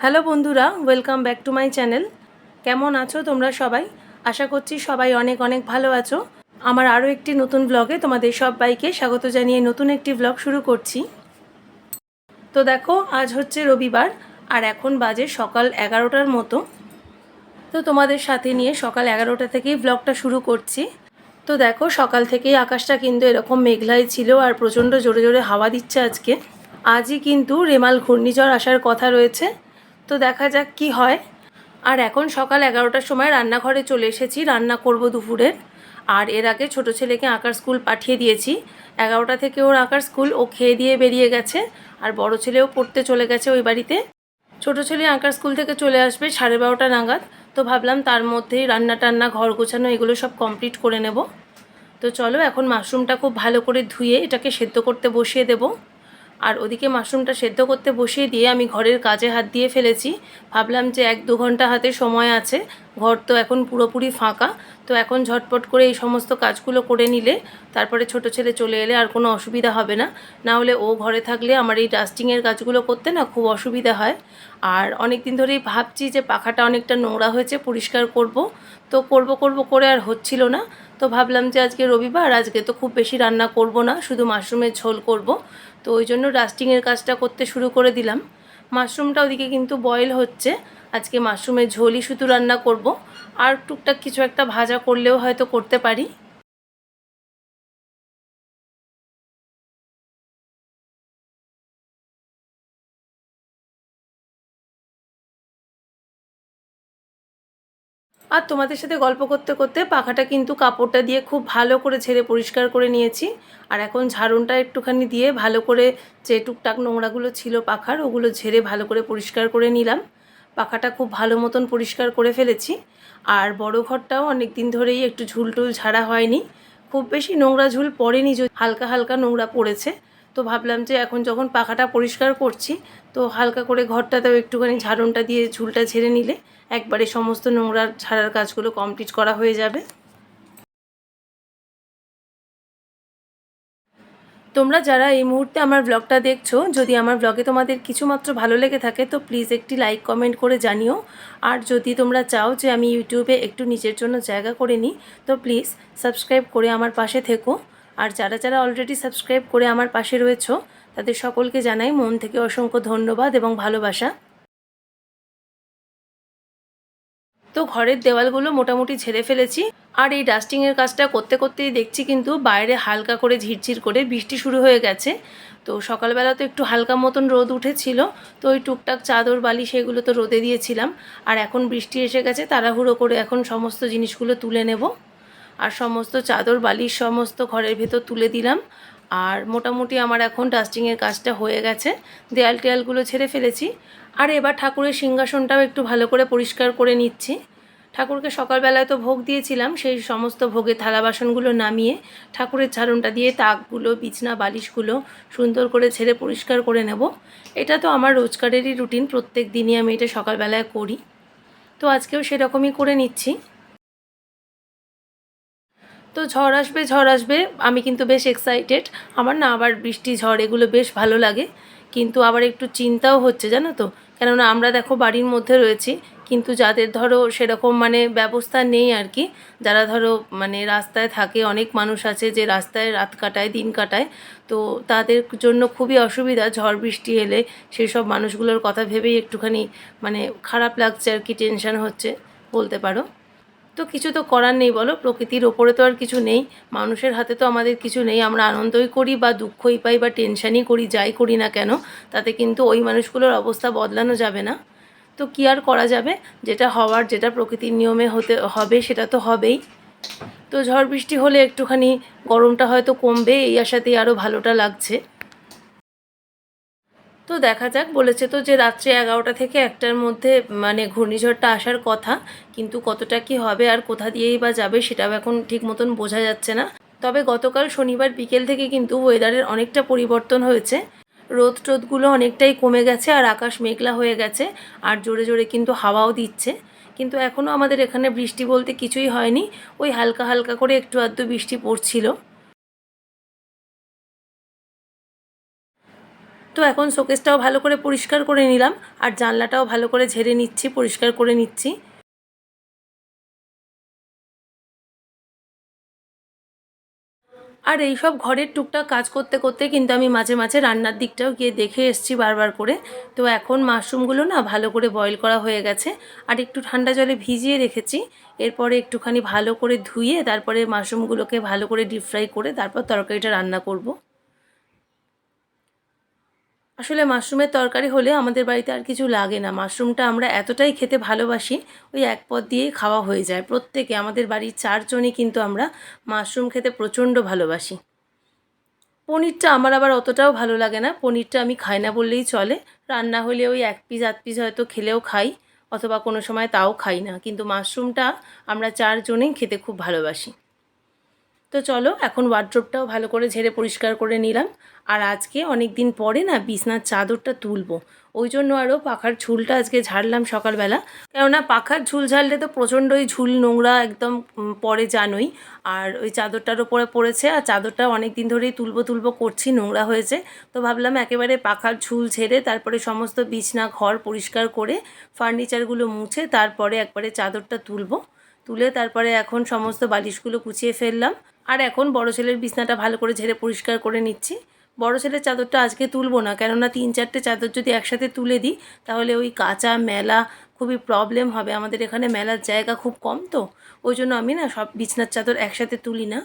Hello বন্ধুরা welcome back to my channel কেমন আছো তোমরা সবাই? আশা করছি সবাই অনেক অনেক ভালো আছো। আমার আরও একটি নতুন ব্লগে তোমাদের সবাইকে স্বাগত জানিয়ে নতুন একটি ব্লগ শুরু করছি। তো দেখো, আজ হচ্ছে রবিবার, আর এখন বাজে সকাল এগারোটার মতো। তো তোমাদের সাথে নিয়ে সকাল এগারোটা থেকেই ব্লগটা শুরু করছি। তো দেখো, সকাল থেকেই আকাশটা কিন্তু এরকম মেঘলাই ছিল আর প্রচণ্ড জোরে জোরে হাওয়া দিচ্ছে আজকে। আজই কিন্তু রেমাল ঘূর্ণিঝড় আসার কথা রয়েছে। তো দেখা যাক কি হয়। আর এখন সকাল এগারোটার সময় রান্নাঘরে চলে এসেছি, রান্না করব দুপুরের আর এর আগে ছোট ছেলেকে আঁকার স্কুল পাঠিয়ে দিয়েছি। এগারোটা থেকে ওর আঁকার স্কুল, ও খেয়ে দিয়ে বেরিয়ে গেছে। আর বড় ছেলেও পড়তে চলে গেছে ওই বাড়িতে। ছোট ছেলে আঁকার স্কুল থেকে চলে আসবে সাড়ে বারোটা নাগাদ। তো ভাবলাম তার মধ্যেই রান্না টান্না, ঘর গোছানো, এগুলো সব কমপ্লিট করে নেব। তো চলো এখন মাশরুমটা খুব ভালো করে ধুয়ে এটাকে সেদ্ধ করতে বসিয়ে দেবো। আর ওদিকে মাশরুমটা সেদ্ধ করতে বসিয়ে দিয়ে আমি ঘরের কাজে হাত দিয়ে ফেলেছি। ভাবলাম যে এক দু ঘণ্টা হাতে সময় আছে, ঘর তো এখন পুরোপুরি ফাঁকা। তো এখন ঝটপট করে এই সমস্ত কাজগুলো করে নিলে, তারপরে ছোট ছেলে চলে এলে আর কোনো অসুবিধা হবে না। না হলে ও ঘরে থাকলে আমার এই ডাস্টিংয়ের কাজগুলো করতে না খুব অসুবিধা হয়। আর অনেক দিন ধরেই ভাবছি যে পাখাটা অনেকটা নোংরা হয়েছে, পরিষ্কার করব। তো করব করব করে আর হচ্ছিল না। তো ভাবলাম যে আজকে রবিবার, আজকে তো খুব বেশি রান্না করব না, শুধু মাশরুমের ঝোল করব। তো ওই জন্য ডাস্টিংয়ের কাজটা করতে শুরু করে দিলাম। মাশরুমটা ওদিকে কিন্তু বয়েল হচ্ছে। আজকে মাশরুমের ঝোলই শুধু রান্না করব। আর টুকটাক কিছু একটা ভাজা করলেও হয়তো করতে পারি। আর তোমাদের সাথে গল্প করতে করতে পাখাটা কিন্তু কাপড়টা দিয়ে খুব ভালো করে ছেড়ে পরিষ্কার করে নিয়েছি। আর এখন ঝাড়ুনটা একটুখানি দিয়ে ভালো করে যে টুকটাক নোংরাগুলো ছিল পাখার, ওগুলো ঝেড়ে ভালো করে পরিষ্কার করে নিলাম। পাখাটা খুব ভালো মতন পরিষ্কার করে ফেলেছি। আর বড় ঘরটাও অনেক দিন ধরেই একটু ঝুলটুল ঝাড়া হয়নি। খুব বেশি নোংরা ঝুল পড়েনি, হালকা হালকা নোংরা পড়েছে। তো ভাবলাম যে এখন যখন পাখাটা পরিষ্কার করছি, তো হালকা করে ঘরটাতেও একটুখানি ঝাড়নটা দিয়ে ঝুলটা ঝেড়ে নিলে একবারে সমস্ত নোংরা ছাড়ার কাজগুলো কমপ্লিট করা হয়ে যাবে। তোমরা যারা এই মুহূর্তে আমার ব্লগটা দেখছ, যদি আমার ব্লগে তোমাদের কিছুমাত্র ভালো লেগে থাকে, তো প্লিজ একটি লাইক, কমেন্ট করে জানিও। আর যদি তোমরা চাও যে আমি ইউটিউবে একটু নিজের জন্য জায়গা করে নিই, তো প্লিজ সাবস্ক্রাইব করে আমার পাশে থেকো। আর যারা যারা অলরেডি সাবস্ক্রাইব করে আমার পাশে রয়েছো, তাদের সকলকে জানাই মন থেকে অসংখ্য ধন্যবাদ এবং ভালোবাসা। তো ঘরের দেওয়ালগুলো মোটামুটি ঝেড়ে ফেলেছি, আর এই ডাস্টিংয়ের কাজটা করতে করতেই দেখছি কিন্তু বাইরে হালকা করে ঝিরঝির করে বৃষ্টি শুরু হয়ে গেছে। তো সকালবেলা তো একটু হালকা মতন রোদ উঠেছিল, তো ওই টুকটাক চাদর, বালি সেগুলো তো রোদে দিয়েছিলাম। আর এখন বৃষ্টি এসে গেছে, তাড়াহুড়ো করে এখন সমস্ত জিনিসগুলো তুলে নেব। আর সমস্ত চাদর বালির সমস্ত ঘরের ভেতর তুলে দিলাম। আর মোটামুটি আমার এখন ডাস্টিংয়ের কাজটা হয়ে গেছে। দেয়াল টেয়ালগুলো ছেড়ে ফেলেছি। আর এবার ঠাকুরের সিংহাসনটাও একটু ভালো করে পরিষ্কার করে নিচ্ছি। ঠাকুরকে সকালবেলায় তো ভোগ দিয়েছিলাম, সেই সমস্ত ভোগের থালা বাসনগুলো নামিয়ে ঠাকুরের ঝাড়নটা দিয়ে তাকগুলো, বিছনা, বালিশগুলো সুন্দর করে ছেড়ে পরিষ্কার করে নেব। এটা তো আমার রোজগারেরই রুটিন, প্রত্যেক দিনই আমি এটা সকালবেলায় করি। তো আজকেও সেরকমই করে নিচ্ছি। তো ঝড় আসবে ঝড় আসবে। আমি কিন্তু বেশ এক্সাইটেড আমার না আবার বৃষ্টি, ঝড় এগুলো বেশ ভালো লাগে। কিন্তু আবার একটু চিন্তাও হচ্ছে, জানো তো? কেননা আমরা দেখো বাড়ির মধ্যে রয়েছি, কিন্তু যাদের ধরো সেরকম মানে ব্যবস্থা নেই আর কি। যারা ধরো মানে রাস্তায় থাকে, অনেক মানুষ আছে যে রাস্তায় রাত কাটায়, দিন কাটায়। তো তাদের জন্য খুবই অসুবিধা ঝড়, বৃষ্টি এলে। সেই সব মানুষগুলোর কথা ভেবেই একটুখানি মানে খারাপ লাগছে আর কি টেনশন হচ্ছে, বলতে পারো। তো কিছু তো করার নেই বলো, প্রকৃতির ওপরে তো আর কিছু নেই, মানুষের হাতে তো আমাদের কিছু নেই, আমরা আনন্দই করি বা দুঃখই পাই বা টেনশানই করি, যাই করি না কেন, তাতে কিন্তু ওই মানুষগুলোর অবস্থা বদলানো যাবে না। তো কী আর করা যাবে? যেটা হওয়ার, যেটা প্রকৃতির নিয়মে হতে, হবে সেটা তো হবেই। তো ঝড় বৃষ্টি হলে একটুখানি গরমটা হয়তো কমবে, এই আশাতেই আরও ভালোটা লাগছে। তো দেখা যাক, বলেছে তো যে রাত্রে এগারোটা থেকে একটার মধ্যে মানে ঘূর্ণিঝড়টা আসার কথা, কিন্তু কতটা কি হবে আর কোথা দিয়েই বা যাবে সেটাও এখন ঠিক মতন বোঝা যাচ্ছে না। তবে গতকাল শনিবার বিকেল থেকে কিন্তু ওয়েদারের অনেকটা পরিবর্তন হয়েছে। রোদ টোদগুলো অনেকটাই কমে গেছে আর আকাশ মেঘলা হয়ে গেছে, আর জোরে জোরে কিন্তু হাওয়াও দিচ্ছে। কিন্তু এখনও আমাদের এখানে বৃষ্টি বলতে কিছুই হয়নি, ওই হালকা হালকা করে একটু আধটু বৃষ্টি পড়ছিল। তো এখন শোকেসটাও ভালো করে পরিষ্কার করে নিলাম, আর জানলাটাও ভালো করে ঝেড়ে নিচ্ছি, পরিষ্কার করে নিচ্ছি। আর এই সব ঘরের টুকটাক কাজ করতে করতে কিন্তু আমি মাঝে মাঝে রান্নার দিকটাও গিয়ে দেখে এসছি বারবার করে। তো এখন মাশরুমগুলো না ভালো করে বয়েল করা হয়ে গেছে, আর একটু ঠান্ডা জলে ভিজিয়ে রেখেছি। এরপরে একটুখানি ভালো করে ধুয়ে তারপরে মাশরুমগুলোকে ভালো করে ডিপ ফ্রাই করে তারপর তরকারিটা রান্না করব। আসলে মাশরুমের তরকারি হলে আমাদের বাড়িতে আর কিছু লাগে না। মাশরুমটা আমরা এতটাই খেতে ভালোবাসি, ওই এক পদ দিয়েই খাওয়া হয়ে যায়। প্রত্যেকে, আমাদের বাড়ির চারজনই কিন্তু আমরা মাশরুম খেতে প্রচণ্ড ভালোবাসি। পনিরটা আমার আবার অতটাও ভালো লাগে না। পনিরটা আমি খাই না বললেই চলে। রান্না হলে ওই এক পিস আধ পিস হয়তো খেলেও খাই, অথবা কোনো সময় তাও খাই না। কিন্তু মাশরুমটা আমরা চারজনেই খেতে খুব ভালোবাসি। তো চলো, এখন ওয়ার্ড্রোপটাও ভালো করে ঝেড়ে পরিষ্কার করে নিলাম। আর আজকে অনেক দিন পরে না বিছনার চাদরটা তুলবো। ওই জন্য আরও পাখার ঝুলটা আজকে ঝাড়লাম সকালবেলা। কেননা পাখার ঝুল ঝাড়লে তো প্রচণ্ডই ঝুল নোংরা একদম পরে জানোই। আর ওই চাদরটার ওপরে পড়েছে, আর চাদরটা অনেক দিন ধরেই তুলবো তুলবো করছি, নোংরা হয়েছে। তো ভাবলাম একেবারে পাখার ঝুল ঝেড়ে তারপরে সমস্ত বিছনা ঘর পরিষ্কার করে ফার্নিচারগুলো মুছে তারপরে একবারে চাদরটা তুলবো। তুলে তারপরে এখন সমস্ত বালিশগুলো কুচিয়ে ফেললাম। আর এখন বড় ছেলের বিছনাটা ভালো করে ঝেড়ে পরিষ্কার করে নিচ্ছি। বড় ছেলের চাদরটা আজকে তুলবো না, কেননা তিন চারটে চাদর যদি একসাথে তুলে দিই, তাহলে ওই কাঁচা মেলা খুবই প্রবলেম হবে। আমাদের এখানে মেলার জায়গা খুব কম তো, ওই জন্য আমি না সব বিছনার চাদর একসাথে তুলি না।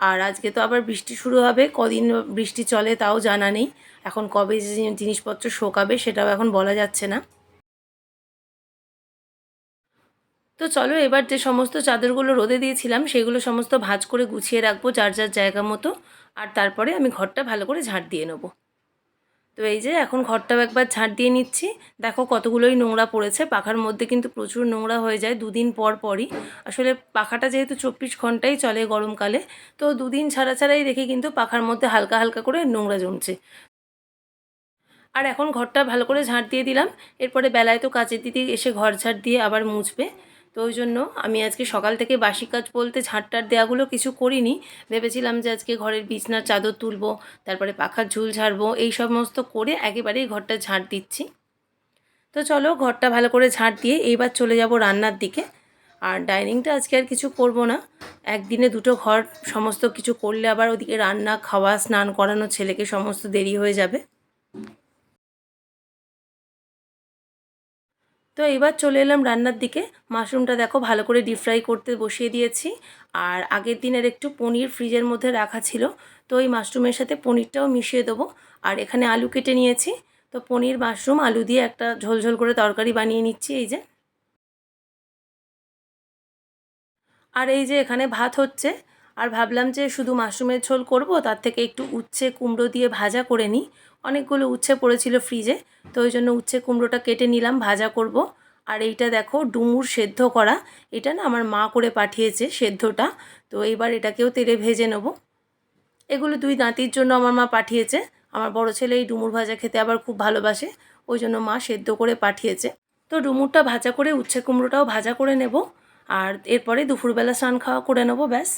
আর আজকে তো আবার বৃষ্টি শুরু হবে, কদিন বৃষ্টি চলে তাও জানা নেই। এখন কবে জিনিসপত্র শোকাবে সেটাও এখন বলা যাচ্ছে না। তো চলো এবার যে সমস্ত চাদরগুলো রোদে দিয়েছিলাম, সেগুলো সমস্ত ভাজ করে গুছিয়ে রাখব যার যার জায়গা মতো। আর তারপরে আমি ঘরটা ভালো করে ঝাড় দিয়ে নেব। তো এই যে এখন ঘরটাও একবার ঝাড় দিয়ে নিচ্ছি। দেখো কতগুলোই নোংরা পড়েছে। পাখার মধ্যে কিন্তু প্রচুর নোংরা হয়ে যায়, দুদিন পর পরই। আসলে পাখাটা যেহেতু চব্বিশ ঘন্টাই চলে গরমকালে, তো দুদিন ছাড়া ছাড়াই দেখি কিন্তু পাখার মধ্যে হালকা হালকা করে নোংরা জমছে। আর এখন ঘরটা ভালো করে ঝাড় দিয়ে দিলাম। এরপরে বেলায় তো কাজের দিদি এসে ঘর ঝাড় দিয়ে আবার মুছবে। তো ওই জন্য আমি আজকে সকাল থেকে বাসি কাজ বলতে ঝাঁটটার দেওয়াগুলো কিছু করিনি। ভেবেছিলাম যে আজকে ঘরের বিছনার চাদর তুলবো, তারপরে পাখার ঝুল ঝাড়বো, এই সমস্ত করে একেবারেই ঘরটা ঝাঁট দিচ্ছি। তো চলো ঘরটা ভালো করে ঝাঁট দিয়ে এইবার চলে যাব রান্নার দিকে। আর ডাইনিংটা আজকে আর কিছু করব না। একদিনে দুটো ঘর সমস্ত কিছু করলে আবার ওদিকে রান্না, খাওয়া, স্নান করানো ছেলেকে সমস্ত দেরি হয়ে যাবে। তো এবার চলে এলাম রান্নার দিকে। মাশরুমটা দেখো ভালো করে ডিপ ফ্রাই করতে বসিয়ে দিয়েছি। আর আগের দিনের একটু পনির ফ্রিজের মধ্যে রাখা ছিল। তো এই মাশরুমের সাথে পনিরটাও মিশিয়ে দেবো। আর এখানে আলু কেটে নিয়েছি। তো পনির, মাশরুম, আলু দিয়ে একটা ঝোলঝোল করে তরকারি বানিয়ে নিচ্ছি এই যে। আর এই যে এখানে ভাত হচ্ছে। আর ভাবলাম যে শুধু মাশরুমের ঝোল করব, তার থেকে একটু উচ্ছে, কুমড়ো দিয়ে ভাজা করে নিই। অনেকগুলো উচ্ছে পড়েছিল ফ্রিজে তো ওই জন্য উচ্ছে কুমড়োটা কেটে নিলাম, ভাজা করব। আর এইটা দেখো, ডুমুর সেদ্ধ করা। এটা না আমার মা করে পাঠিয়েছে সেদ্ধটা, তো এইবার এটাকেও তেলে ভেজে নেব। এগুলো দুই দাঁতির জন্য আমার মা পাঠিয়েছে। আমার বড় ছেলে এই ডুমুর ভাজা খেতে আবার খুব ভালোবাসে, ওই জন্য মা সেদ্ধ করে পাঠিয়েছে। তো ডুমুরটা ভাজা করে, উচ্ছে কুমড়োটাও ভাজা করে নেব, আর এরপরে দুপুরবেলা স্নান খাওয়া করে নেব, ব্যাস।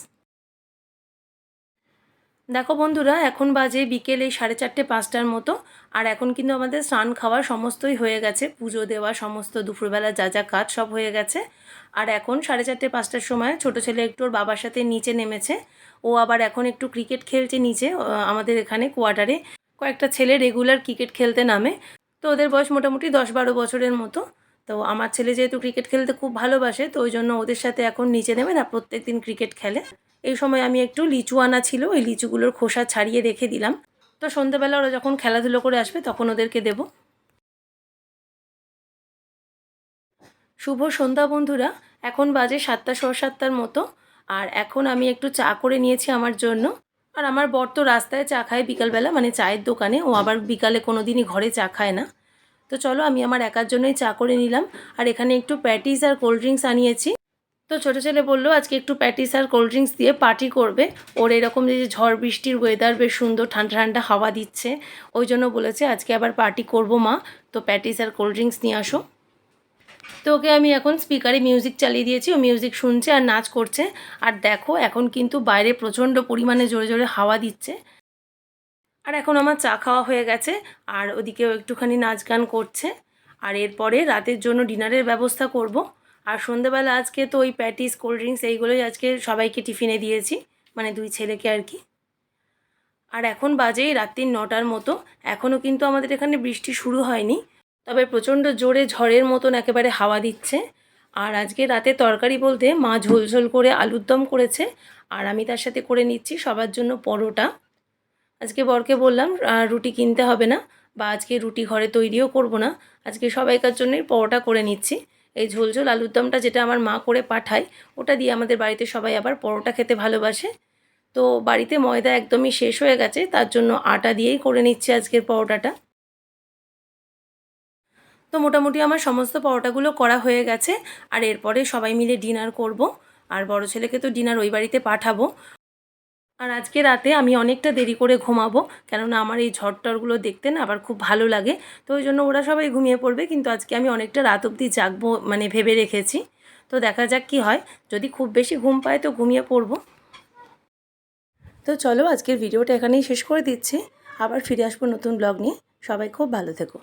দেখো বন্ধুরা, এখন বাজে বিকেল এই সাড়ে চারটে পাঁচটার মতো, আর এখন কিন্তু আমাদের স্নান খাওয়া সমস্তই হয়ে গেছে, পুজো দেওয়া সমস্ত, দুপুরবেলা যা যা কাজ সব হয়ে গেছে। আর এখন সাড়ে চারটে পাঁচটার সময় ছোট ছেলে একটু ওর বাবার সাথে নিচে নেমেছে, ও আবার এখন একটু ক্রিকেট খেলছে নিচে আমাদের এখানে কোয়ার্টারে কয়েকটা ছেলে রেগুলার ক্রিকেট খেলতে নামে, তো ওদের বয়স মোটামুটি দশ বারো বছরের মতো। তো আমার ছেলে যেহেতু ক্রিকেট খেলতে খুব ভালোবাসে, তো ওই জন্য ওদের সাথে এখন নিচে নেবে না প্রত্যেক দিন ক্রিকেট খেলে। এই সময় আমি একটু লিচু আনা ছিল, ওই লিচুগুলোর খোসা ছাড়িয়ে রেখে দিলাম। তো সন্ধ্যেবেলা ওরা যখন খেলাধুলো করে আসবে তখন ওদেরকে দেব। শুভ সন্ধ্যা বন্ধুরা, এখন বাজে সাতটা ছ সাতটার মতো, আর এখন আমি একটু চা করে নিয়েছি আমার জন্য। আর আমার বর তো রাস্তায় চা খায় বিকালবেলা মানে চায়ের দোকানে, ও আবার বিকালে কোনো দিনই ঘরে চা খায় না। তো চলো আমি আমার একার জন্যই চা করে নিলাম। আর এখানে একটু প্যাটিস আর কোল্ড ড্রিঙ্কস আনিয়েছি। তো ছোটো ছেলে বলল, আজকে একটু প্যাটিস আর কোল্ড ড্রিঙ্কস দিয়ে পার্টি করবে। ওর এরকম যে ঝড় বৃষ্টির ওয়েদার বেশ সুন্দর, ঠান্ডা ঠান্ডা হাওয়া দিচ্ছে। ওই জন্য বলেছে, আজকে আবার পার্টি করব মা। তো প্যাটিস আর কোল্ড ড্রিঙ্কস নিয়ে আসো। তো ওকে আমি এখন স্পিকারে মিউজিক চালিয়ে দিয়েছি। ও মিউজিক শুনছে আর নাচ করছে। আর দেখো, এখন কিন্তু বাইরে প্রচণ্ড পরিমাণে জোরে জোরে হাওয়া দিচ্ছে। আর এখন আমার চা খাওয়া হয়ে গেছে, আর ওদিকেও একটুখানি নাচ গান করছে। আর এরপরে রাতের জন্য ডিনারের ব্যবস্থা করব। আর সন্ধেবেলা আজকে তো ওই প্যাটিস, কোল্ড ড্রিঙ্কস এইগুলোই আজকে সবাইকে টিফিনে দিয়েছি মানে দুই ছেলেকে আর কি। আর এখন বাজে রাত্রির নটার মতো এখনও কিন্তু আমাদের এখানে বৃষ্টি শুরু হয়নি, তবে প্রচণ্ড জোরে ঝড়ের মতন একেবারে হাওয়া দিচ্ছে। আর আজকে রাতে তরকারি বলতে মা ঝোলঝোল করে আলুর দম করেছে, আর আমি তার সাথে করে নিচ্ছি সবার জন্য পরোটা। আজকে বরকে বললাম রুটি কিনতে হবে না বা আজকে রুটি ঘরে তৈরিও করব না। আজকে সবাইকার জন্যই পরোটা করে নিচ্ছি। এই ঝোলঝোল আলুর দমটা যেটা আমার মা করে পাঠায়, ওটা দিয়ে আমাদের বাড়িতে সবাই আবার পরোটা খেতে ভালোবাসে। তো বাড়িতে ময়দা একদমই শেষ হয়ে গেছে, তার জন্য আটা দিয়েই করে নিচ্ছি আজকের পরোটাটা। তো মোটামুটি আমার সমস্ত পরোটাগুলো করা হয়ে গেছে, আর এরপরে সবাই মিলে ডিনার করব। আর বড় ছেলেকে তো ডিনার ওই বাড়িতে পাঠাবো। আর আজকে রাতে আমি অনেকটা দেরি করে ঘুমাবো, কেননা আমার এই ঝড়টরগুলো দেখতে না আবার খুব ভালো লাগে। তো ওই জন্য ওরা সবাই ঘুমিয়ে পড়বে, কিন্তু আজকে আমি অনেকটা রাত অবধি জাগবো মানে ভেবে রেখেছি। তো দেখা যাক কি হয়, যদি খুব বেশি ঘুম পায় তো ঘুমিয়ে পড়ব। তো চলো আজকের ভিডিওটা এখানেই শেষ করে দিচ্ছি। আবার ফিরে আসব নতুন ব্লগ নিয়ে। সবাই খুব ভালো থেকো।